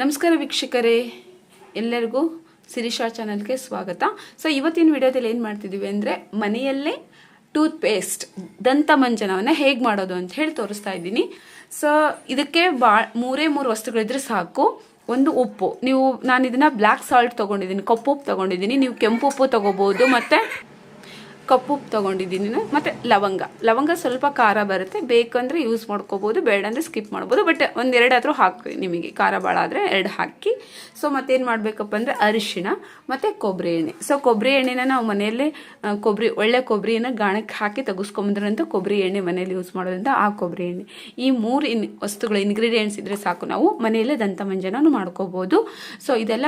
ನಮಸ್ಕಾರ ವೀಕ್ಷಕರೇ, ಎಲ್ಲರಿಗೂ ಸಿರಿಶಾ ಚಾನಲ್ಗೆ ಸ್ವಾಗತ. ಸೊ ಇವತ್ತಿನ ವಿಡಿಯೋದಲ್ಲಿ ಏನು ಮಾಡ್ತಿದ್ದೀವಿ ಅಂದರೆ ಮನೆಯಲ್ಲೇ ಟೂತ್ ಪೇಸ್ಟ್ ದಂತ ಮಂಜನವನ್ನು ಹೇಗೆ ಮಾಡೋದು ಅಂತ ಹೇಳಿ ತೋರಿಸ್ತಾ ಇದ್ದೀನಿ. ಸೊ ಇದಕ್ಕೆ ಬಾ, ಮೂರೇ ಮೂರು ವಸ್ತುಗಳಿದ್ರೆ ಸಾಕು. ಒಂದು ಉಪ್ಪು. ನೀವು ನಾನು ಇದನ್ನು ಬ್ಲ್ಯಾಕ್ ಸಾಲ್ಟ್ ತೊಗೊಂಡಿದ್ದೀನಿ, ಕಪ್ಪು ಉಪ್ಪು ತೊಗೊಂಡಿದ್ದೀನಿ. ನೀವು ಕೆಂಪು ಉಪ್ಪು ತೊಗೋಬೋದು, ಮತ್ತು ಕಪ್ಪು ತೊಗೊಂಡಿದ್ದೀನಿ ನಾನು. ಮತ್ತು ಲವಂಗ. ಲವಂಗ ಸ್ವಲ್ಪ ಖಾರ ಬರುತ್ತೆ, ಬೇಕಂದರೆ ಯೂಸ್ ಮಾಡ್ಕೋಬೋದು ಬೇಡ ಅಂದರೆ ಸ್ಕಿಪ್ ಮಾಡ್ಬೋದು ಬಟ್ ಒಂದೆರಡು ಆದರೂ ಹಾಕಿ ನಿಮಗೆ. ಖಾರ ಭಾಳ ಆದರೆ ಎರಡು ಹಾಕಿ. ಸೊ ಮತ್ತೇನು ಮಾಡಬೇಕಪ್ಪ ಅಂದರೆ ಅರಿಶಿಣ, ಮತ್ತು ಕೊಬ್ಬರಿ ಎಣ್ಣೆ. ಸೊ ಕೊಬ್ಬರಿ ಎಣ್ಣೆನ ನಾವು ಮನೆಯಲ್ಲೇ ಕೊಬ್ಬರಿ ಒಳ್ಳೆ ಕೊಬ್ಬರಿನ ಗಾಣಕ್ಕೆ ಹಾಕಿ ತೆಗೆಸ್ಕೊಂಬಂದ್ರಂತ ಕೊಬ್ಬರಿ ಎಣ್ಣೆ ಮನೇಲಿ ಯೂಸ್ ಮಾಡೋದ್ರಿಂದ ಆ ಕೊಬ್ಬರಿ ಎಣ್ಣೆ. ಈ ಮೂರು ಇನ್, ವಸ್ತುಗಳು ಇನ್ಗ್ರೀಡಿಯೆಂಟ್ಸ್ ಇದ್ದರೆ ಸಾಕು. ನಾವು ಮನೆಯಲ್ಲೇ ದಂತ ಮಂಜನೂ ಮಾಡ್ಕೋಬೋದು. ಸೊ ಇದೆಲ್ಲ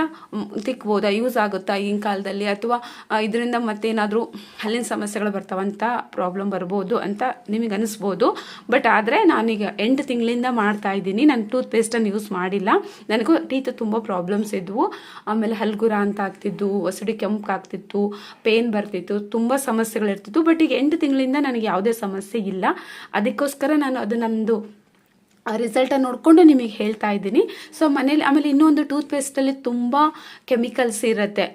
ತಿಕ್ಬೋದಾ. ಯೂಸ್ ಆಗುತ್ತಾ ಈಗಿನ ಕಾಲದಲ್ಲಿ? ಅಥವಾ ಇದರಿಂದ ಮತ್ತೇನಾದರೂ ಹಲ್ಲಿನ ಸಮಸ್ಯೆಗಳು ಬರ್ತಾವಂತ ಪ್ರಾಬ್ಲಮ್ ಬರ್ಬೋದು ಅಂತ ನಿಮಗೆ ಅನಿಸ್ಬೋದು. ಬಟ್ ಆದರೆ ನಾನೀಗ ಎಂಟು ತಿಂಗಳಿಂದ ಮಾಡ್ತಾ ಇದ್ದೀನಿ. ನಾನು ಟೂತ್ ಪೇಸ್ಟನ್ನು ಯೂಸ್ ಮಾಡಿಲ್ಲ. ನನಗೂ ಟೀತ್ ತುಂಬ ಪ್ರಾಬ್ಲಮ್ಸ್ ಇದ್ವು. ಆಮೇಲೆ ಹಲ್ಗುರ ಅಂತ ಆಗ್ತಿದ್ದು ಒಸಡಿ ಕೆಂಪು ಆಗ್ತಿತ್ತು ಪೇನ್ ಬರ್ತಿತ್ತು, ತುಂಬ ಸಮಸ್ಯೆಗಳಿರ್ತಿತ್ತು ಬಟ್ ಈಗ ಎಂಟು ತಿಂಗಳಿಂದ ನನಗೆ ಯಾವುದೇ ಸಮಸ್ಯೆ ಇಲ್ಲ. ಅದಕ್ಕೋಸ್ಕರ ನಾನು ಅದು ನಂದು, ಆ ರಿಸಲ್ಟನ್ನು ನೋಡಿಕೊಂಡು ನಿಮಗೆ ಹೇಳ್ತಾ ಇದ್ದೀನಿ. ಸೊ ಮನೇಲಿ ಆಮೇಲೆ ಇನ್ನೊಂದು ಟೂತ್ ಪೇಸ್ಟಲ್ಲಿ ತುಂಬ ಕೆಮಿಕಲ್ಸ್ ಇರುತ್ತೆ.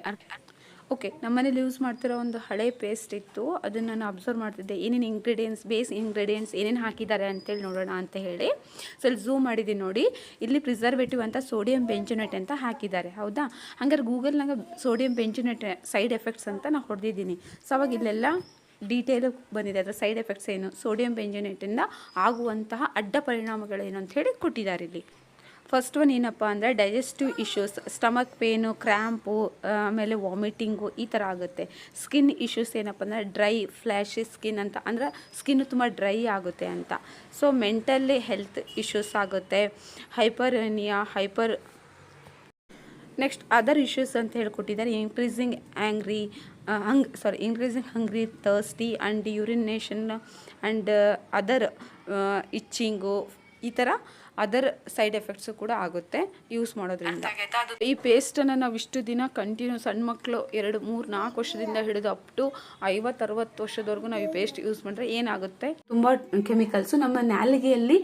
ಓಕೆ ನಮ್ಮ ಮನೇಲಿ ಯೂಸ್ ಮಾಡ್ತಿರೋ ಒಂದು ಹಳೆ ಪೇಸ್ಟ್ ಇತ್ತು. ಅದನ್ನು ನಾನು ಅಬ್ಸರ್ವ್ ಮಾಡ್ತಿದ್ದೆ. ಏನೇನು ಇಂಗ್ರೀಡಿಯೆಂಟ್ಸ್ ಬೇಸ್ ಇಂಗ್ರೀಡಿಯೆಂಟ್ಸ್ ಏನೇನು ಹಾಕಿದ್ದಾರೆ ಅಂತೇಳಿ ನೋಡೋಣ ಅಂತ ಹೇಳಿ. ಸ್ವಲ್ಪ ಝೂಮ್ ಮಾಡಿದ್ದೀನಿ ನೋಡಿ. ಇಲ್ಲಿ ಪ್ರಿಸರ್ವೇಟಿವ್ ಅಂತ ಸೋಡಿಯಂ ಬೆಂಚುನೆಟ್ ಅಂತ ಹಾಕಿದ್ದಾರೆ. ಹೌದಾ? ಹಂಗಾರೆ ಗೂಗಲ್ನಾಗ ಸೋಡಿಯಂ ಬೆಂಚುನೆಟ್ ಸೈಡ್ ಎಫೆಕ್ಟ್ಸ್ ಅಂತ ನಾನು ಹೊಡೆದಿದ್ದೀನಿ. ಸೊ ಅವಾಗ ಇಲ್ಲೆಲ್ಲ ಡೀಟೇಲ್ ಬಂದಿದೆ. ಅದರ ಸೈಡ್ ಎಫೆಕ್ಟ್ಸ್ ಏನು? ಸೋಡಿಯಂ ಬೆಂಜನೇಟಿಂದ ಆಗುವಂತಹ ಅಡ್ಡ ಪರಿಣಾಮಗಳೇನು ಅಂತ ಹೇಳಿ ಕೊಟ್ಟಿದ್ದಾರೆ ಇಲ್ಲಿ. ಫಸ್ಟ್ ಒನ್ ಏನಪ್ಪ ಅಂದರೆ digestive issues stomach pain cramp ಆಮೇಲೆ ವಾಮಿಟಿಂಗು ಈ ಥರ ಆಗುತ್ತೆ. ಸ್ಕಿನ್ ಇಶ್ಯೂಸ್ ಏನಪ್ಪ ಅಂದರೆ ಡ್ರೈ ಫ್ಲ್ಯಾಶಿ ಸ್ಕಿನ್ ಅಂತ, ಅಂದರೆ ಸ್ಕಿನ್ ತುಂಬ ಡ್ರೈ ಆಗುತ್ತೆ ಅಂತ. ಸೊ ಮೆಂಟಲ್ಲಿ ಹೆಲ್ತ್ ಇಶ್ಯೂಸ್ ಆಗುತ್ತೆ. ಹೈಪರ್ನಿಯಾ ಹೈಪರ್ ನೆಕ್ಸ್ಟ್ ಅದರ್ ಇಶ್ಯೂಸ್ ಅಂತ ಹೇಳ್ಕೊಟ್ಟಿದ್ದಾರೆ increasing angry hang sorry increasing hungry thirsty and urination and other itching ಈ ಥರ ಅದರ್ ಸೈಡ್ ಎಫೆಕ್ಟ್ಸು ಕೂಡ ಆಗುತ್ತೆ ಯೂಸ್ ಮಾಡೋದ್ರಿಂದ. ಈ ಪೇಸ್ಟನ್ನು ನಾವು ಇಷ್ಟು ದಿನ ಕಂಟಿನ್ಯೂ ಸಣ್ಣ ಮಕ್ಕಳು ಎರಡು ಮೂರು ನಾಲ್ಕು ವರ್ಷದಿಂದ ಹಿಡಿದು ಅಪ್ ಟು ಐವತ್ತು ಅರವತ್ತು ವರ್ಷದವರೆಗೂ ನಾವು ಈ ಪೇಸ್ಟ್ ಯೂಸ್ ಮಾಡಿದ್ರೆ ಏನಾಗುತ್ತೆ? ತುಂಬ ಕೆಮಿಕಲ್ಸು ನಮ್ಮ ನ್ಯಾಲಿಗೆಯಲ್ಲಿ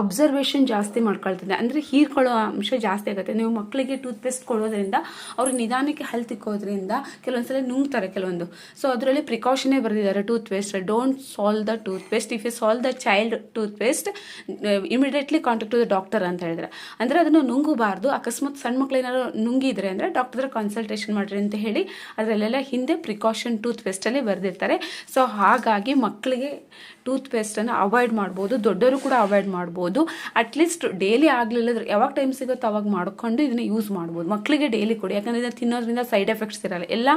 ಅಬ್ಸರ್ವೇಷನ್ ಜಾಸ್ತಿ ಮಾಡ್ಕೊಳ್ತದೆ. ಅಂದರೆ ಹೀರ್ಕೊಳ್ಳೋ ಅಂಶ ಜಾಸ್ತಿ ಆಗುತ್ತೆ. ನೀವು ಮಕ್ಕಳಿಗೆ ಟೂತ್ ಪೇಸ್ಟ್ ಕೊಡೋದ್ರಿಂದ ಅವ್ರು ನಿಧಾನಕ್ಕೆ ಹಲ್ ತಿಕ್ಕೋದ್ರಿಂದ ಕೆಲವೊಂದ್ಸಲ ನುಂಗ್ತಾರೆ ಕೆಲವೊಂದು. ಸೊ ಅದರಲ್ಲಿ ಪ್ರಿಕಾಷನೇ ಬರೆದಿದ್ದಾರೆ toothpaste don't swallow the toothpaste if you swallow the child toothpaste immediately contact doctor ಅಂತ ಹೇಳಿದ್ರೆ. ಅಂದರೆ ಅದನ್ನು ನುಂಗಬಾರ್ದು. ಅಕಸ್ಮಾತ್ ಸಣ್ಣ ಮಕ್ಳು ಏನಾದ್ರು ನುಂಗಿದ್ರೆ ಅಂದರೆ ಡಾಕ್ಟರ್ ಕನ್ಸಲ್ಟೇಷನ್ ಮಾಡಿರಿ ಅಂತ ಹೇಳಿ ಅದರಲ್ಲೆಲ್ಲ ಹಿಂದೆ ಪ್ರಿಕಾಷನ್ ಟೂತ್ ಪೇಸ್ಟಲ್ಲಿ ಬರೆದಿರ್ತಾರೆ. ಸೊ ಹಾಗಾಗಿ ಮಕ್ಕಳಿಗೆ ಟೂತ್ ಪೇಸ್ಟನ್ನು ಅವಾಯ್ಡ್ ಮಾಡ್ಬೋದು. ದೊಡ್ಡವರು ಕೂಡ ಅವಾಯ್ಡ್ ಮಾಡ್ಬೋದು. ಅಟ್ಲೀಸ್ಟ್ ಡೈಲಿ ಆಗಲಿಲ್ಲ ಯಾವಾಗ ಟೈಮ್ ಸಿಗುತ್ತೋ ಅವಾಗ ಮಾಡ್ಕೊಂಡು ಇದನ್ನ ಯೂಸ್ ಮಾಡ್ಬೋದು. ಮಕ್ಕಳಿಗೆ ಡೈಲಿ ಕೊಡಿ. ಯಾಕಂದರೆ ಇದನ್ನು ತಿನ್ನೋದ್ರಿಂದ ಸೈಡ್ ಎಫೆಕ್ಟ್ಸ್ ಇರಲ್ಲ. ಎಲ್ಲ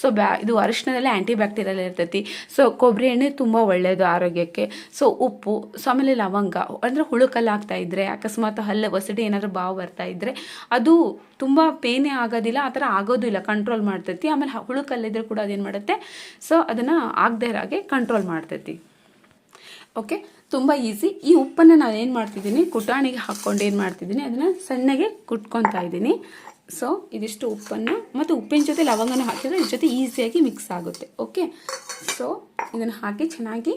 ಸೊ ಬ್ಯಾ, ಇದು ಅರಿಶಿನದಲ್ಲಿ ಆ್ಯಂಟಿ ಬ್ಯಾಕ್ಟೀರಿಯಲ್ ಇರ್ತೈತಿ. ಸೊ ಕೊಬ್ಬರಿ ಎಣ್ಣೆ ತುಂಬ ಒಳ್ಳೆಯದು ಆರೋಗ್ಯಕ್ಕೆ. ಸೊ ಉಪ್ಪು ಸೊ ಆಮೇಲೆ ಲವಂಗ, ಅಂದರೆ ಹುಳುಕಲ್ಲಾಗ್ತಾ ಇದ್ರೆ ಅಕಸ್ಮಾತ್ ಹಲ್ಲು ಒಸಡಿ ಏನಾದರೂ ಬಾವು ಬರ್ತಾ ಇದ್ರೆ, ಅದು ತುಂಬ ಪೇನೇ ಆಗೋದಿಲ್ಲ, ಆ ಥರ ಆಗೋದಿಲ್ಲ ಕಂಟ್ರೋಲ್ ಮಾಡ್ತೈತಿ. ಆಮೇಲೆ ಹುಳು ಕಲ್ಲಿದ್ರೆ ಕೂಡ ಅದೇನು ಮಾಡುತ್ತೆ? ಸೊ ಅದನ್ನು ಆಗದೇ ಇರೋ ಹಾಗೆ ಕಂಟ್ರೋಲ್ ಮಾಡ್ತೈತಿ. ಓಕೆ ತುಂಬ ಈಸಿ ಈ ಉಪ್ಪನ್ನು ನಾನು ಏನು ಮಾಡ್ತಿದ್ದೀನಿ? ಕುಟಾಣಿಗೆ ಹಾಕ್ಕೊಂಡು ಏನು ಮಾಡ್ತಿದ್ದೀನಿ? ಅದನ್ನು ಸಣ್ಣಗೆ ಕುಟ್ಕೊತಾ ಇದ್ದೀನಿ. ಸೊ ಇದಿಷ್ಟು ಉಪ್ಪನ್ನು ಮತ್ತು ಉಪ್ಪಿನ ಜೊತೆ ಲವಂಗನ ಹಾಕಿದ್ರೆ ಇದ್ರ ಜೊತೆ ಈಸಿಯಾಗಿ ಮಿಕ್ಸ್ ಆಗುತ್ತೆ. ಓಕೆ ಸೊ ಇದನ್ನು ಹಾಕಿ ಚೆನ್ನಾಗಿ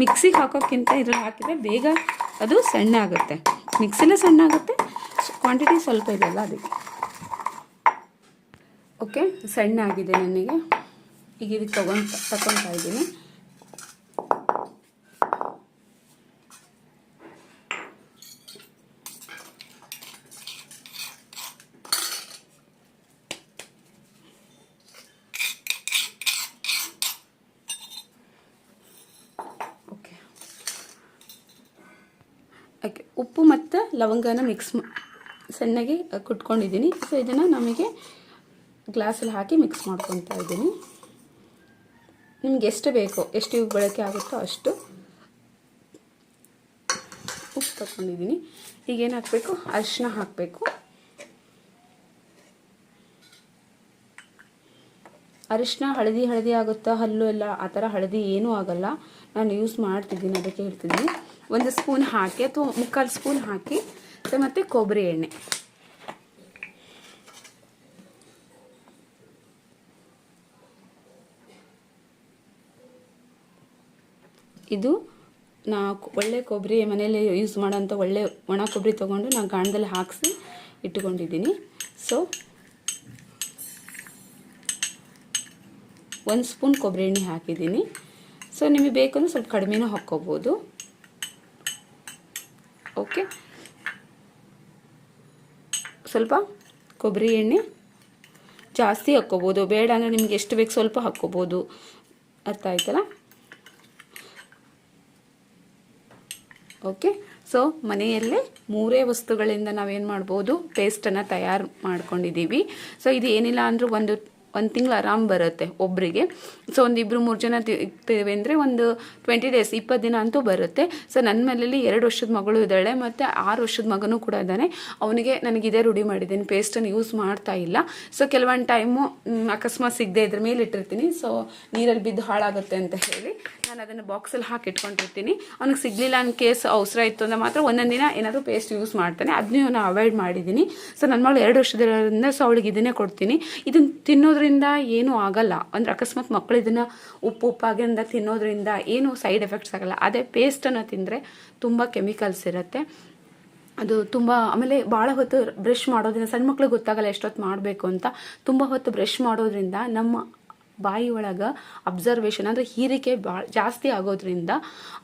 ಮಿಕ್ಸಿಗೆ ಹಾಕೋಕ್ಕಿಂತ ಇದ್ರಲ್ಲಿ ಹಾಕಿದರೆ ಬೇಗ ಅದು ಸಣ್ಣ ಆಗುತ್ತೆ ಮಿಕ್ಸಿಲೇ ಸಣ್ಣ ಆಗುತ್ತೆ ಕ್ವಾಂಟಿಟಿ ಸ್ವಲ್ಪ ಇದೆಯಲ್ಲ ಅದಕ್ಕೆ. ಓಕೆ ಸಣ್ಣ ಆಗಿದೆ ನನಗೆ. ಈಗ ಇದಕ್ಕೆ ತಗೊಂಡು ತಗೊತಾ ಇದ್ದೀನಿ. ಓಕೆ, ಉಪ್ಪು ಮತ್ತು ಲವಂಗನ ಮಿಕ್ಸ್ ಸಣ್ಣಗೆ ಕುಟ್ಕೊಂಡಿದ್ದೀನಿ. ಸೊ ಇದನ್ನು ನಮಗೆ ಗ್ಲಾಸಲ್ಲಿ ಹಾಕಿ ಮಿಕ್ಸ್ ಮಾಡ್ಕೊತಾ ಇದ್ದೀನಿ. ನಿಮ್ಗೆ ಎಷ್ಟು ಬೇಕೋ, ಎಷ್ಟು ಬಳಕೆ ಆಗುತ್ತೋ ಅಷ್ಟು ಉಪ್ಪು ತಗೊಂಡಿದ್ದೀನಿ ಈಗ ಏನು ಹಾಕಬೇಕು? ಅರಿಶಿನ ಹಾಕಬೇಕು. ಅರಿಶಿನ ಹಳದಿ ಹಳದಿ ಆಗುತ್ತಾ, ಹಲ್ಲು ಎಲ್ಲ ಆ ಥರ ಹಳದಿ ಏನೂ ಆಗಲ್ಲ. ನಾನು ಯೂಸ್ ಮಾಡ್ತಿದ್ದೀನಿ, ಅದಕ್ಕೆ ಹೇಳ್ತಿದ್ದೀನಿ. ಒಂದು ಸ್ಪೂನ್ ಹಾಕಿ ಅಥವಾ ಮುಕ್ಕಾಲು ಸ್ಪೂನ್ ಹಾಕಿ ಮತ್ತೆ ಕೊಬ್ಬರಿ ಎಣ್ಣೆ. ಇದು ನಾ ಒಳ್ಳೆ ಕೊಬ್ಬರಿ ಮನೇಲಿ ಯೂಸ್ ಮಾಡೋಂಥ ಒಳ್ಳೆ ಒಣ ಕೊಬ್ಬರಿ ತೊಗೊಂಡು ನಾನು ಗಾಣದಲ್ಲಿ ಹಾಕಿಸಿ ಇಟ್ಕೊಂಡಿದ್ದೀನಿ ಸೊ ಒಂದು ಸ್ಪೂನ್ ಕೊಬ್ಬರಿ ಎಣ್ಣೆ ಹಾಕಿದ್ದೀನಿ. ಸೊ ನಿಮಗೆ ಬೇಕಂದ್ರೆ ಸ್ವಲ್ಪ ಕಡಿಮೆನೂ ಹಾಕ್ಕೋಬೋದು. ಓಕೆ. ಸ್ವಲ್ಪ ಕೊಬ್ಬರಿ ಎಣ್ಣೆ ಜಾಸ್ತಿ ಹಾಕ್ಕೋಬೋದು. ಬೇಡ ಅಂದರೆ ನಿಮ್ಗೆ ಎಷ್ಟು ಬೇಕು ಸ್ವಲ್ಪ ಹಾಕ್ಕೋಬೋದು. ಅರ್ಥ ಆಯ್ತಲ್ಲ? ಓಕೆ. ಸೊ ಮನೆಯಲ್ಲೇ ಮೂರೇ ವಸ್ತುಗಳಿಂದ ನಾವೇನು ಮಾಡ್ಬೋದು? ಪೇಸ್ಟನ್ನು ತಯಾರು ಮಾಡ್ಕೊಂಡಿದ್ದೀವಿ. ಸೊ ಇದು ಏನಿಲ್ಲ ಅಂದರೂ ಒಂದು ಒಂದು ತಿಂಗಳು ಆರಾಮ್ ಬರುತ್ತೆ ಒಬ್ಬರಿಗೆ ಸೊ ಒಂದು ಇಬ್ಬರು ಮೂರು ಜನ ತಿಕ್ತೇವೆ ಅಂದರೆ ಒಂದು ಟ್ವೆಂಟಿ ಡೇಸ್ ಇಪ್ಪತ್ತು ದಿನ ಅಂತೂ ಬರುತ್ತೆ. ಸೊ ನನ್ನ ಮನೇಲಿ ಎರಡು ವರ್ಷದ ಮಗಳು ಇದ್ದಾಳೆ ಮತ್ತು ಆರು ವರ್ಷದ ಮಗನೂ ಕೂಡ ಇದ್ದಾನೆ. ಅವನಿಗೆ ನನಗೆ ಇದೇ ರೂಢಿ ಮಾಡಿದ್ದೀನಿ ಪೇಸ್ಟನ್ನು ಯೂಸ್ ಮಾಡ್ತಾ ಇಲ್ಲ. ಸೊ ಕೆಲವೊಂದು ಟೈಮು ಅಕಸ್ಮಾತ್ ಸಿಗದೆ ಇದ್ರ ಮೇಲೆ ಇಟ್ಟಿರ್ತೀನಿ. ಸೊ ನೀರಲ್ಲಿ ಬಿದ್ದು ಹಾಳಾಗುತ್ತೆ ಅಂತ ಹೇಳಿ ನಾನು ಅದನ್ನು ಬಾಕ್ಸಲ್ಲಿ ಹಾಕಿ ಇಟ್ಕೊಂಡಿರ್ತೀನಿ ಅವ್ನಿಗೆ ಸಿಗಲಿಲ್ಲ ಅನ್ ಕೇಸ್ ಅವಸರ ಇತ್ತು ಅಂದರೆ ಮಾತ್ರ ಒಂದೊಂದು ದಿನ ಏನಾದರೂ ಪೇಸ್ಟ್ ಯೂಸ್ ಮಾಡ್ತಾನೆ. ಅದನ್ನೂ ನಾನು ಅವಾಯ್ಡ್ ಮಾಡಿದ್ದೀನಿ ಸೊ ನನ್ನ ಮಗಳು ಎರಡು ವರ್ಷದಿಂದ ಸೊ ಅವಳಿಗೆ ಇದನ್ನೇ ಕೊಡ್ತೀನಿ. ಇದನ್ನು ತಿನ್ನೋದ್ರಿಂದ ಏನೂ ಆಗಲ್ಲ. ಅಂದರೆ ಅಕಸ್ಮಾತ್ ಮಕ್ಕಳು ಇದನ್ನು ಉಪ್ಪು ಉಪ್ಪಾಗಿಂದ ತಿನ್ನೋದ್ರಿಂದ ಏನು ಸೈಡ್ ಎಫೆಕ್ಟ್ಸ್ ಆಗಲ್ಲ. ಅದೇ ಪೇಸ್ಟನ್ನು ತಿಂದರೆ ತುಂಬ ಕೆಮಿಕಲ್ಸ್ ಇರುತ್ತೆ. ಅದು ತುಂಬ, ಆಮೇಲೆ ಭಾಳ ಹೊತ್ತು ಬ್ರಷ್ ಮಾಡೋದ್ರಿಂದ, ಸಣ್ಣ ಮಕ್ಳಿಗೆ ಗೊತ್ತಾಗಲ್ಲ ಎಷ್ಟೊತ್ತು ಮಾಡಬೇಕು ಅಂತ. ತುಂಬ ಹೊತ್ತು ಬ್ರಷ್ ಮಾಡೋದ್ರಿಂದ ನಮ್ಮ ಬಾಯಿ ಒಳಗೆ ಅಬ್ಸರ್ವೇಷನ್ ಅಂದರೆ ಹೀರಿಕೆ ಭಾಳ ಜಾಸ್ತಿ ಆಗೋದ್ರಿಂದ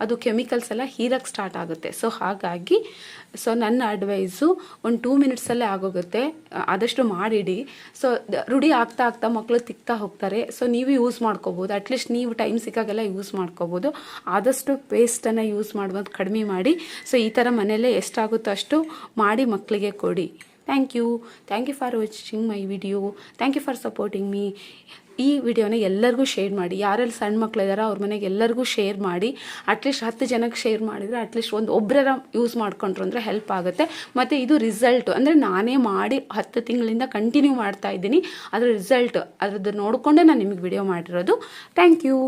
ಅದು ಕೆಮಿಕಲ್ಸ್ ಎಲ್ಲ ಹೀರಕ್ಕೆ ಸ್ಟಾರ್ಟ್ ಆಗುತ್ತೆ. ಸೊ ಹಾಗಾಗಿ ಸೊ ನನ್ನ ಅಡ್ವೈಸು ಒಂದು ಟೂ ಮಿನಿಟ್ಸಲ್ಲೇ ಆಗೋಗುತ್ತೆ. ಆದಷ್ಟು ಮಾಡಿಡಿ. ಸೊ ರೂಢಿ ಆಗ್ತಾ ಆಗ್ತಾ ಮಕ್ಕಳು ತಿಕ್ತಾ ಹೋಗ್ತಾರೆ. ಸೊ ನೀವು ಯೂಸ್ ಮಾಡ್ಕೋಬೋದು. ಅಟ್ಲೀಸ್ಟ್ ನೀವು ಟೈಮ್ ಸಿಕ್ಕಾಗೆಲ್ಲ ಯೂಸ್ ಮಾಡ್ಕೋಬೋದು. ಆದಷ್ಟು ಪೇಸ್ಟನ್ನು ಯೂಸ್ ಮಾಡುವುದು ಕಡಿಮೆ ಮಾಡಿ. ಸೊ ಈ ಥರ ಮನೆಯಲ್ಲೇ ಎಷ್ಟಾಗುತ್ತೋ ಅಷ್ಟು ಮಾಡಿ ಮಕ್ಕಳಿಗೆ ಕೊಡಿ. Thank you thank you for watching my video thank you for supporting me ಈ ವಿಡಿಯೋನ ಎಲ್ಲರಿಗೂ ಶೇರ್ ಮಾಡಿ. ಯಾರೆಲ್ಲಿ ಸಣ್ಣ ಮಕ್ಕಳು ಇದ್ದಾರೋ ಅವ್ರ ಮನೆಗೆ ಎಲ್ಲರಿಗೂ ಶೇರ್ ಮಾಡಿ. ಅಟ್ಲೀಸ್ಟ್ ಹತ್ತು ಜನಕ್ಕೆ ಶೇರ್ ಮಾಡಿದರೆ ಅಟ್ಲೀಸ್ಟ್ ಒಂದು ಒಬ್ಬರ ಯೂಸ್ ಮಾಡ್ಕೊಂಡ್ರು ಅಂದರೆ ಹೆಲ್ಪ್ ಆಗುತ್ತೆ. ಮತ್ತು ಇದು ರಿಸಲ್ಟು ಅಂದರೆ ನಾನೇ ಮಾಡಿ ಹತ್ತು ತಿಂಗಳಿಂದ ಕಂಟಿನ್ಯೂ ಮಾಡ್ತಾ ಇದ್ದೀನಿ. ಅದರ ರಿಸಲ್ಟ್ ಅದ್ರದ್ದು ನೋಡಿಕೊಂಡೇ ನಾನು ನಿಮಗೆ ವಿಡಿಯೋ ಮಾಡಿರೋದು. Thank you